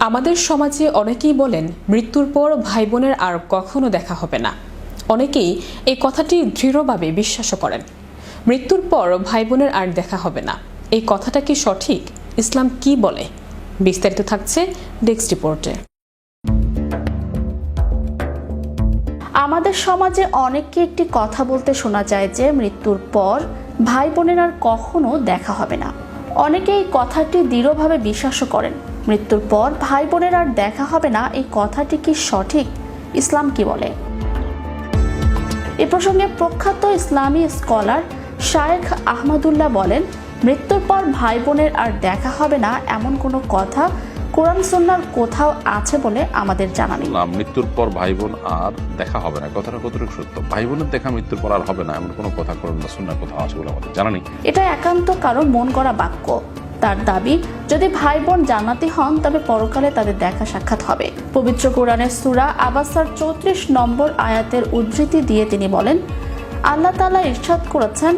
আমাদের সমাজে অনেকেই বলেন, মৃত্যুর পর ভাই বোনের আর কখনো দেখা হবে না। অনেকেই এই কথাটি দৃঢ়ভাবে বিশ্বাসও করেন। মৃত্যুর পর ভাই বোনের আর দেখা হবে না। এই কথাটা কি সঠিক? ইসলাম কি বলে? বিস্তারিত থাকছে ডেস্ক রিপোর্টে। আমাদের সমাজে অনেককে একটি কথা বলতে শোনা যায় যে, মৃত্যুর পর ভাই বোনের আর কখনো দেখা হবে না। অনেকে এই কথাটি দৃঢ়ভাবে বিশ্বাসও করেন। মৃত্যুর পর ভাই বোনের আর দেখা হবে না, এই কথাটি কি সঠিক? ইসলাম কি বলে? এ প্রসঙ্গে প্রখ্যাত ইসলামী স্কলার শায়েখ আহমদুল্লাহ বলেন, মৃত্যুর পর ভাই বোনের আর দেখা হবে না এমন কোনো কথা কোরআন সুন্নার কোথাও আছে বলে আমাদের জানা নেই। না, মৃত্যুর পর ভাই বোন আর দেখা হবে না। কথাটা কতটুকু সত্য? ভাই বোনের দেখা মৃত্যুর পর আর হবে না এমন কোনো কথা করবেন না শুনে কোথাও আছে বলে আমাদের জানা নেই। এটা একান্ত কারও মন করা বাক্য। তার দাবি যদি ভাই বোন জান্নাতি হন তবে পরকালে তাদের দেখা সাক্ষাৎ হবে। পবিত্র কোরআনের সুরা আবাসার চৌত্রিশ নম্বর আয়াতের উদ্ধৃতি দিয়ে তিনি বলেন আল্লাহ তাআলা ইরশাদ করেছেন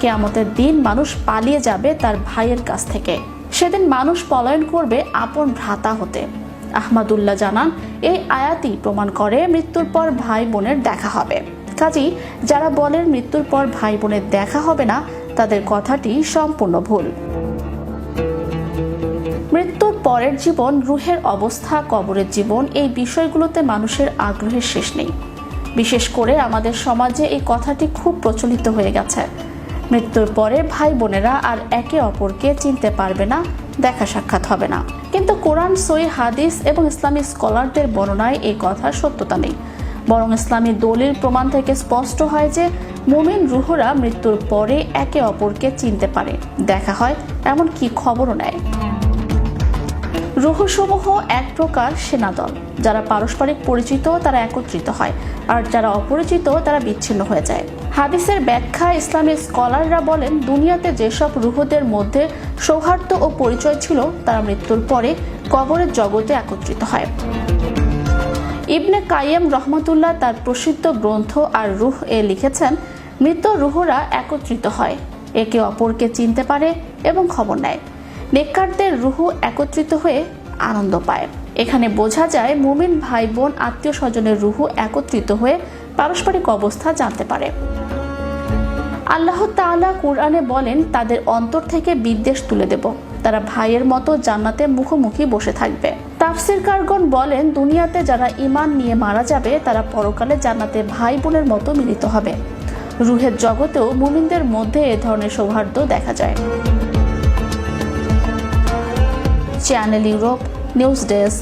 কেয়ামতের দিন মানুষ পালিয়ে যাবে তার ভাইয়ের কাছ থেকে। সেদিন মানুষ পলায়ন করবে আপন ভ্রাতা হতে। আহমাদুল্লাহ জানান, এই আয়াতই প্রমাণ করে মৃত্যুর পর ভাই বোনের দেখা হবে। কাজী যারা বলেন মৃত্যুর পর ভাই বোনের দেখা হবে না, তাদের কথাটি সম্পূর্ণ ভুল। মৃত্যুর পরের জীবন, রুহের অবস্থা, কবরের জীবন, এই বিষয়গুলোতে মানুষের আগ্রহের শেষ নেই। বিশেষ করে আমাদের সমাজে এই কথাটি খুব প্রচলিত হয়ে গেছে। মৃত্যুর পরে ভাই বোনেরা আর একে অপরকে চিনতে পারবে না, দেখা সাক্ষাৎ হবে না। কিন্তু কোরআন সই হাদিস এবং ইসলামী স্কলারদের বর্ণনায় এই কথার সত্যতা নেই। বরং ইসলামী দলিল প্রমাণ থেকে স্পষ্ট হয় যে মুমিন রুহরা মৃত্যুর পরে একে অপরকে চিনতে পারে, দেখা হয়, এমন কি খবরও নেয়। রুহসমূহ এক প্রকার সেনাদল। যারা পারস্পরিক পরিচিত, তারা একত্রিত হয়। আর যারা অপরিচিত, তারা বিচ্ছিন্ন হয়ে যায়। হাদিসের ব্যাখ্যা ইসলামী স্কলাররা বলেন, দুনিয়াতে যেসব রুহদের মধ্যে সৌহার্দ্য ও পরিচয় ছিল, তারা মৃত্যুর পরে কবরের জগতে একত্রিত হয়। ইবনে কাইয়াম রহমতুল্লাহ তার প্রসিদ্ধ গ্রন্থ আর রুহ এ লিখেছেন, মৃত রুহরা একত্রিত হয়। একে অপরকে চিনতে পারে এবং খবর নেয়। নেককারদের রুহু একত্রিত হয়ে আনন্দ পায়। এখানে বোঝা যায় মুমিন ভাই বোন আত্মীয় স্বজনের রুহু একত্রিত হয়ে পারস্পরিক অবস্থা জানতে পারে। আল্লাহ তাআলা কুরআনে বলেন, তাদের অন্তর থেকে বিদ্বেষ তুলে দেব। তারা ভাইয়ের মতো জান্নাতে মুখোমুখি বসে থাকবে। তাফসির কারগণ বলেন, দুনিয়াতে যারা ইমান নিয়ে মারা যাবে, তারা পরকালে জান্নাতে ভাই বোনের মতো মিলিত হবে। রুহের জগতেও মুমিনদের মধ্যে এ ধরনের সৌহার্দ্য দেখা যায়। Channel Europe news desk